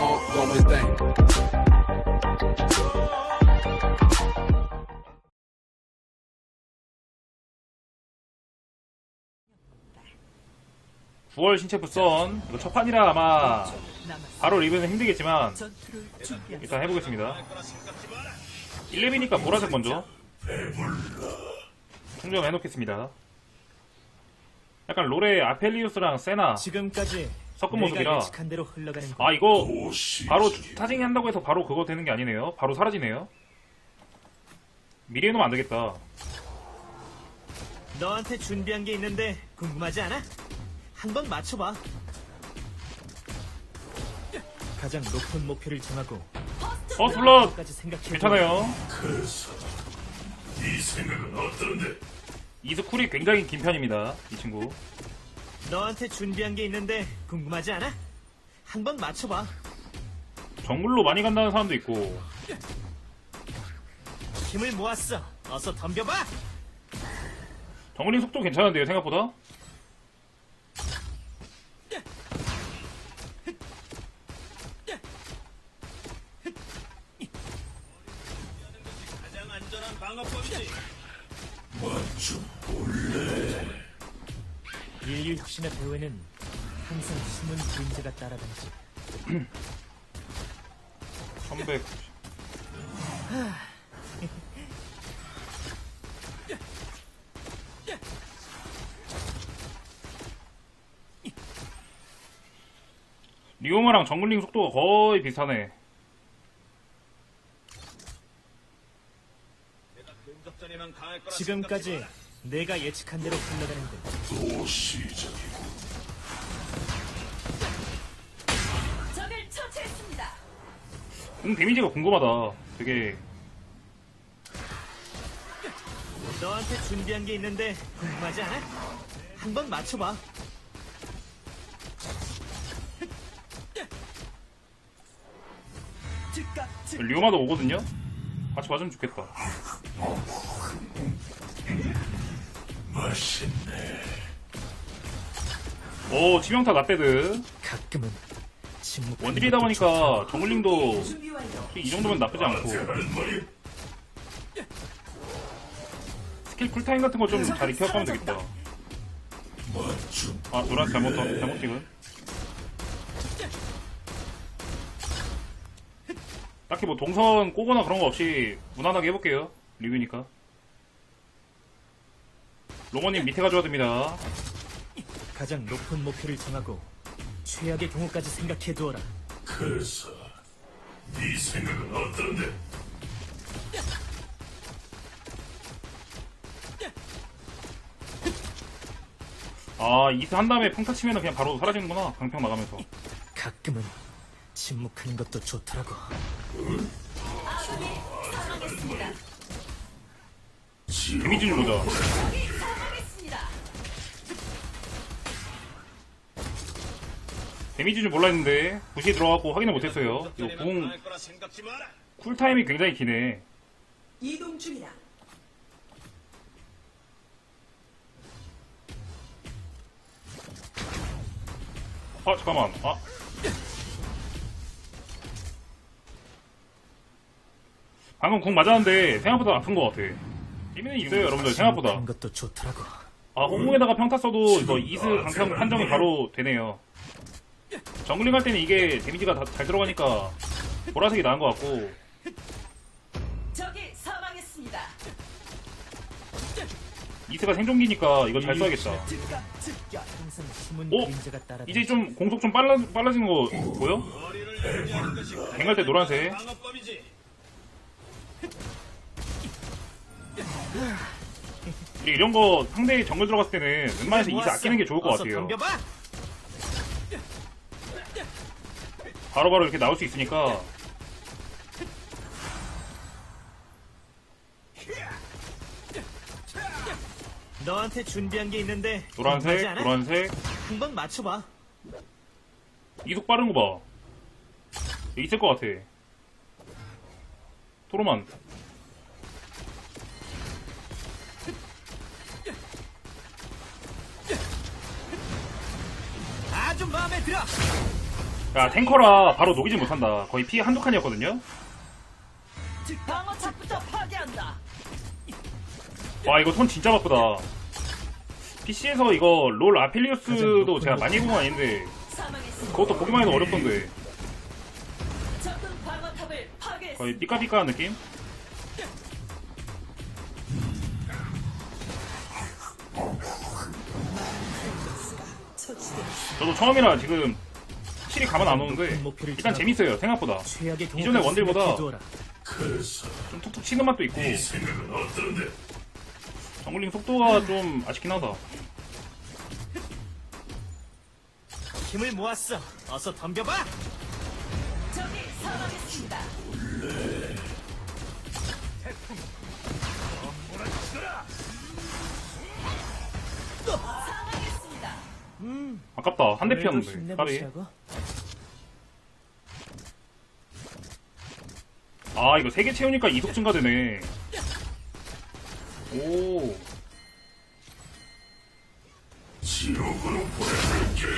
ongoing thing. 구월 신체 부 선 이거 첫 판이라 아마 바로 리뷰는 힘들겠지만 일단 해보겠습니다. 1렙이니까 보라색 먼저. 충전해놓겠습니다. 약간 롤의 아펠리우스랑 세나. 지금까지 섞은 모습이라 예측한 대로 흘러가는 거. 아 이거 바로 타징 한다고 해서 바로 그거 되는 게 아니네요 바로 사라지네요 미리 해놓으면 안 되겠다 너한테 준비한 게 있는데 궁금하지 않아? 한번 맞춰봐. 가장 높은 목표를 정하고 어 블러 까지 생각해. 괜찮아요 이 생각은 어떤데? 이스 쿨이 굉장히 긴 편입니다 이 친구 너한테 준비한 게 있는데 궁금하지 않아? 한번 맞춰봐. 정글로 많이 간다는 사람도 있고 힘을 모았어. 어서 덤벼봐. 정글링 속도 괜찮은데요 생각보다 혁신의 배후에는 항상 숨은 그림자가 따라다니지. 1100 리오마랑 정글링 속도가 거의 비슷하네. 지금까지 내가 예측한 대로 흘러가는데 또 시작이고. 적을 처치했습니다. 공 데미지가 궁금하다 되게 너한테 준비한 게 있는데 궁금하지 않아? 한번 맞춰봐. 리오마도 오거든요? 같이 맞으면 좋겠다 맛있네. 오 치명타 나빼드 가끔은 침묵. 원딜이다 보니까 정글링도. 이 정도면 나쁘지 않고 하는 말이야. 스킬 쿨타임 같은 거 좀 잘 익혀가면 되겠다 아 노란 잘못 잘못 찍은 딱히 뭐 동선 꼬거나 그런 거 없이 무난하게 해볼게요 리뷰니까 로머님 밑에 가져야 됩니다 가장 높은 목표를 정하고 최악의 경우까지 생각해 두어라. 그래서 네 생각은 어떤데? 아 이스 한 다음에 평타 치면 그냥 바로 사라지는구나 강평 나가면서 가끔은 침묵하는 것도 좋더라고. 데미지 좀 보자 데미지 좀 몰라 했는데 부시 들어가고 확인을 못했어요. 이거 궁 마라. 쿨타임이 굉장히 기네. 이동 중이다. 아 잠깐만. 아. 방금 궁 맞았는데 생각보다 아픈 것 같아. 힘은 있어요 여러분들. 생각보다. 것도 좋더라고. 아 호응에다가 평타 써도 이거 이스 강평 판정이 바로 되네요 정글링 할 때는 이게 데미지가 다- 잘 들어가니까 보라색이 나은 것 같고 적이 사망했습니다. 이스가 생존기니까 이거 잘 써야겠다 항상 숨은 오! 그림자가 따라다니지. 이제 좀 공속 좀 빨라, 빨라지는 거 보여? 뱅갈 때 노란색 방어법이지. 이런 거 상대 정글 들어갔을 때는 웬만해서 이스 아끼는 게 좋을 것 같아요 덤벼봐. 바로바로 이렇게 나올 수 있으니까 너한테 준비한 게 있는데 노란색 궁금하지 않아? 노란색 한번 맞춰봐. 이속 빠른 거 봐. 있을 것 같아. 토로만. 아주 마음에 들어. 야 탱커라 바로 녹이지 못한다 거의 피 한두 칸이었거든요. 와 이거 손 진짜 바쁘다 PC에서 이거 롤 아필리우스도 제가 많이 본건 아닌데. 그것도 보기만 해도 어렵던데. 거의 삐까삐까한 느낌? 저도 처음이라 지금 확실히 감은 안 오는데 일단 재밌어요 생각보다 이전에 원딜보다 좀 툭툭 치는 맛도 있고? 정글링 속도가 좀 아쉽긴 하다 힘을 모았어. 어서 덤벼봐. 적이 사망했습니다. 사망했습니다. 아깝다 한 대 피었는데 까비 힘내보시라고? 아 이거 3개 채우니까 이속 증가되네. 오.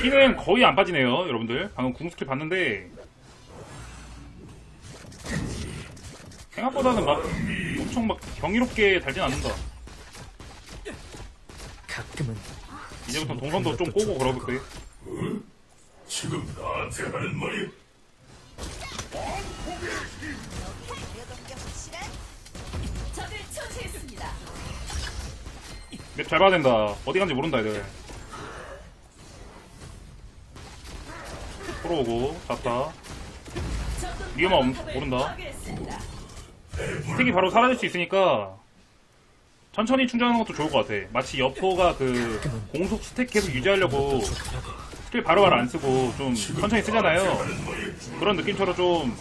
피는 거의 안 빠지네요 여러분들. 방금 궁 스킬 봤는데. 생각보다는 막 엄청 막 경이롭게 달진 않는다. 가끔은 이제부터 동선도 좀 꼬고 그러겠대 지금 나한테 하는 말이 적 맵 잘 봐야 된다 어디 간지 모른다 애들 풀어오고 잡다 위험함 방어탑을 모른다. 파괴했습니다. 스택이 바로 사라질 수 있으니까 천천히 충전하는 것도 좋을 것 같아 마치 여포가 그 공속 스택 계속 유지하려고 스킬 바로바로 안 쓰고 좀 천천히 쓰잖아요 그런 느낌처럼 좀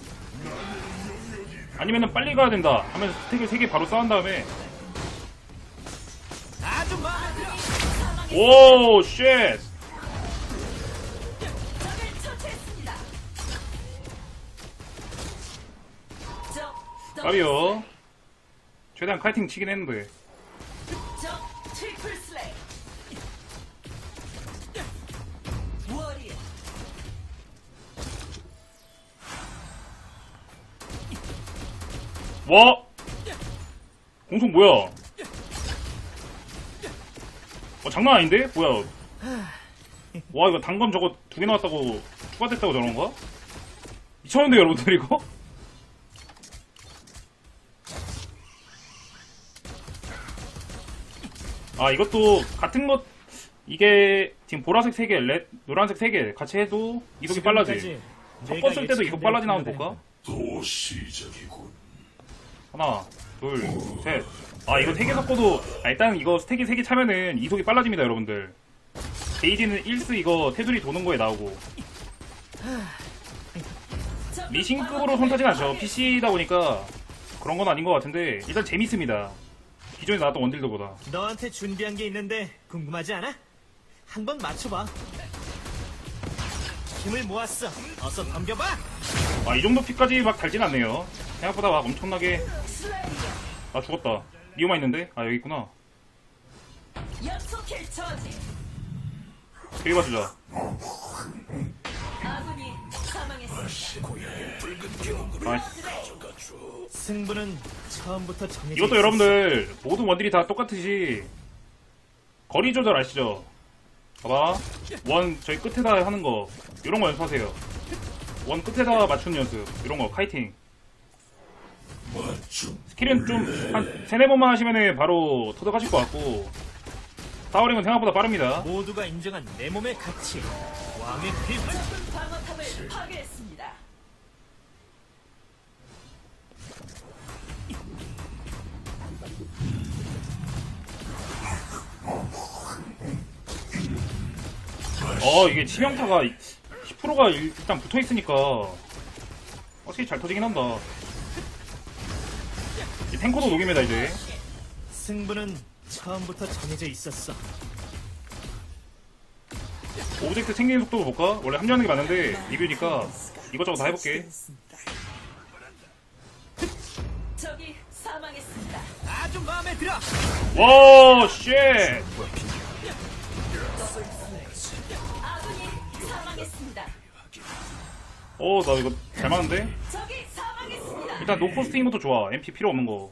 아니면은 빨리 가야 된다 하면 스택을 3개 바로 쌓은 다음에 오 쉣! 까비요 최대한 카이팅 치긴 했는데. 와! 공속 뭐야? 어, 장난 아닌데? 뭐야? 와, 이거 단검 저거 두 개 나왔다고 추가됐다고 저런 거? 미쳤는데, 여러분들, 이거? 아, 이것도 같은 것, 이게 지금 보라색 3개, 레, 노란색 3개 같이 해도 이속이 빨라지. 첫 번쓸 때도 빨라지나 한번 대로 볼까? 또 시작이군. 하나, 둘, 셋. 아, 이거 3개 섞어도, 아, 일단 이거 스택이 3개 차면은 이속이 빨라집니다, 여러분들. 게이지는 1스 이거 테두리 도는 거에 나오고. 적군 미신급으로 방어탑을 손 타진 않죠. PC다 보니까 그런 건 아닌 것 같은데, 일단 재밌습니다. 기존에 나왔던 원딜들보다. 너한테 준비한 게 있는데 궁금하지 않아? 한번 맞춰봐. 힘을 모았어. 어서 덤벼봐. 아, 이 정도 피까지 막 달진 않네요. 생각보다 막 엄청나게. 아, 죽었다. 리오마 있는데? 아, 여기 있구나. 여기 봐주자. 나이스. 승부는 처음부터 정해져 이것도. 여러분들 모든 원딜이 다 똑같으시 거리 조절 아시죠? 봐봐 원 저희 끝에다 하는 거 이런 거 연습하세요 원 끝에다 맞추는 연습 이런 거 카이팅. 스킬은 좀 한 세네 번만 하시면 바로 터득하실 것 같고 사워링은 생각보다 빠릅니다 모두가 인정한 내 몸의 가치. 왕의 방어탑을 파괴했습니다. 어 이게 치명타가 10%가 일단 붙어있으니까 확실히 잘 터지긴 한다 이 탱커도 녹입니다 이제 승부는 처음부터 정해져 있었어. 오브젝트 챙기는 속도 볼까? 원래 합류하는 게 많은데 리뷰니까 이것저것 다 해볼게 적이 사망했습니다. 아주 마음에 들어. 와 쉣! 아군이 사망했습니다. 어, 나 이거 잘 맞는데? 일단 노코스트인 것도 좋아. MP 필요 없는 거.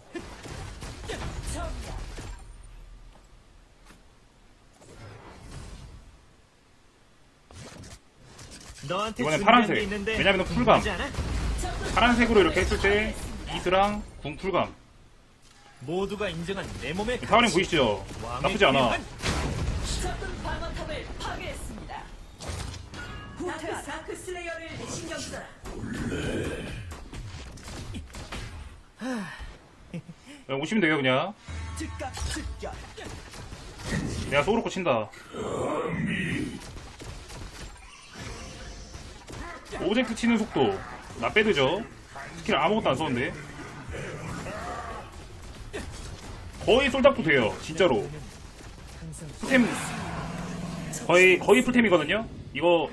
이번엔 파란색. 왜냐면? 적군 파란색으로 이렇게 했을 때 이스랑 궁 풀감. 모두가 인정한 내 몸의 타워링. 보이시죠? 나쁘지 않아. 다크 다크 슬레이어를 신경 써라. 그냥 오시면 돼요, 그냥. 내가 소울로 친다. 오브젝트 치는 속도. 나 빼드죠. 스킬 아무것도 안 썼는데. 거의 솔닥도 돼요, 진짜로. 풀템, 거의, 거의 풀템이거든요? 이거,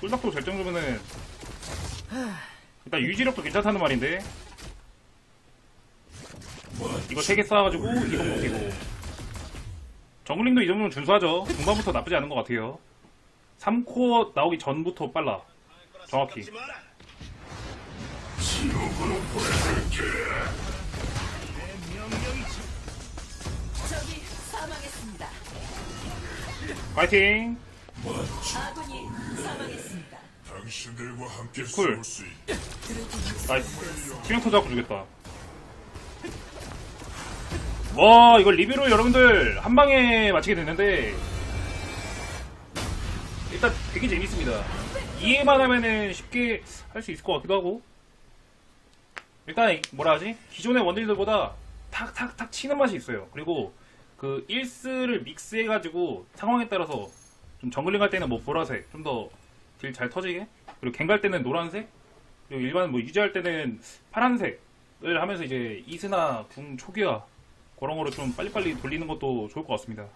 솔닥도 될 정도면은, 일단 유지력도 괜찮다는 말인데. 이거 3개 쌓아가지고, 이동 못이고. 정글링도 이 정도면 준수하죠. 중반부터 나쁘지 않은 것 같아요. 3코어 나오기 전부터 빨라. 정확히. 파이팅! 아군이 사망했습니다. 당신들과 함께 쿨. 싸울 수 있. 나이스. 치명 터져갖고 주겠다. 와, 이걸 리뷰를 여러분들 한 방에 마치게 됐는데, 일단 되게 재밌습니다. 이해만 하면은 쉽게 할 수 있을 것 같기도 하고, 일단 뭐라 하지? 기존의 원딜들보다 탁탁탁 치는 맛이 있어요. 그리고 그 1스를 믹스해가지고 상황에 따라서 좀 정글링 할 때는 뭐 보라색, 좀 더 딜 잘 터지게, 그리고 갱갈 때는 노란색, 그리고 일반 뭐 유지할 때는 파란색을 하면서 이제 이스나 궁 초기화 그런 거를 좀 빨리빨리 돌리는 것도 좋을 것 같습니다.